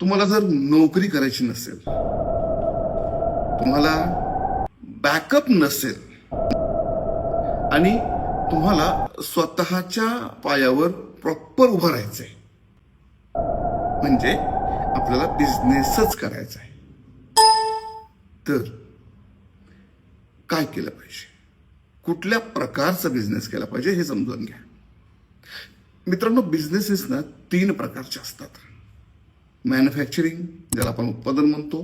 तुम्हाला जर नोकरी करायची नसेल तुम्हाला बॅकअप नसेल आणि तुम्हाला स्वतःच्या पायावर प्रॉपर उभं राहायचंय म्हणजे आपल्याला बिझनेसच करायचा आहे तर काय केलं पाहिजे? कुठल्या प्रकारचा बिझनेस केला पाहिजे हे समजून घ्या. मित्रांनो बिझनेसेस ना तीन प्रकारचे असतात. मॅन्युफॅक्चरिंग ज्याला आपण उत्पादन म्हणतो.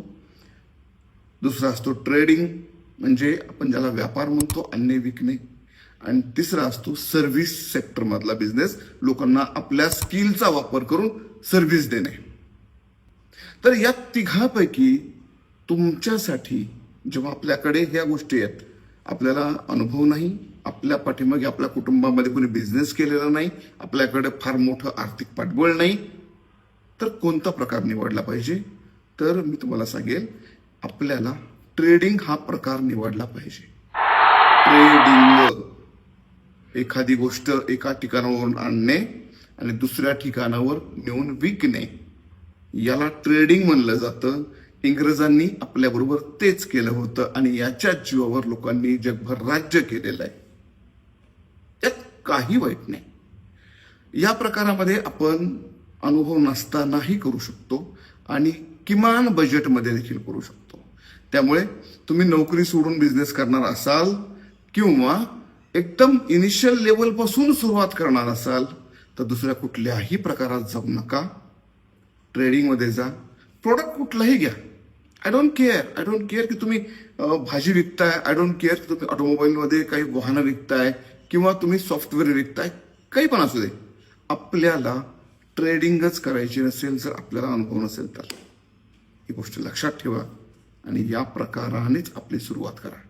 दुसरा असतो ट्रेडिंग म्हणजे आपण ज्याला व्यापार म्हणतो अन्य विकणे. आणि तिसरा असतो सर्व्हिस सेक्टरमधला बिझनेस लोकांना आपल्या स्किलचा वापर करून सर्व्हिस देणे. तर या तिघापैकी तुमच्यासाठी जेव्हा आपल्याकडे ह्या गोष्टी आहेत आपल्याला अनुभव नाही आपल्या पाठीमागे आपल्या कुटुंबामध्ये कोणी बिझनेस केलेला नाही आपल्याकडे फार मोठं आर्थिक पाठबळ नाही तर कोणता प्रकार निवडला पाहिजे? तर मी तुम्हाला सांगेल आपल्याला ट्रेडिंग हा प्रकार निवडला पाहिजे. ट्रेडिंग एखादी गोष्ट एका ठिकाणावरून आणणे आणि दुसऱ्या ठिकाणावर नेऊन विकणे. याला ट्रेडिंग म्हणलं जातं. इंग्रजांनी आपल्याबरोबर तेच केलं होतं आणि याच्याच जीवावर लोकांनी जगभर राज्य केलेलं आहे. यात काही वाईट नाही. या प्रकारामध्ये आपण अनुभव नसतानाही करू शकतो आणि किमान बजेटमध्ये देखील करू शकतो. त्यामुळे तुम्ही नोकरी सोडून बिझनेस करणार असाल किंवा एकदम इनिशियल लेवलपासून सुरुवात करणार असाल तर दुसऱ्या कुठल्याही प्रकारात जाऊ नका. ट्रेडिंगमध्ये जा. प्रोडक्ट कुठलाही घ्या. I don't care I don't care की तुम्ही भाजी विकताय. आय डोंट केअर की तुम्ही ऑटोमोबाईलमध्ये काही वाहनं विकताय किंवा तुम्ही सॉफ्टवेअर विकताय. काही पण असू दे. आपल्याला ट्रेडिंगच करायची नसेल जर आपल्याला अनुभव नसेल तर. ही गोष्ट लक्षात ठेवा आणि या प्रकारानेच आपली सुरुवात करा.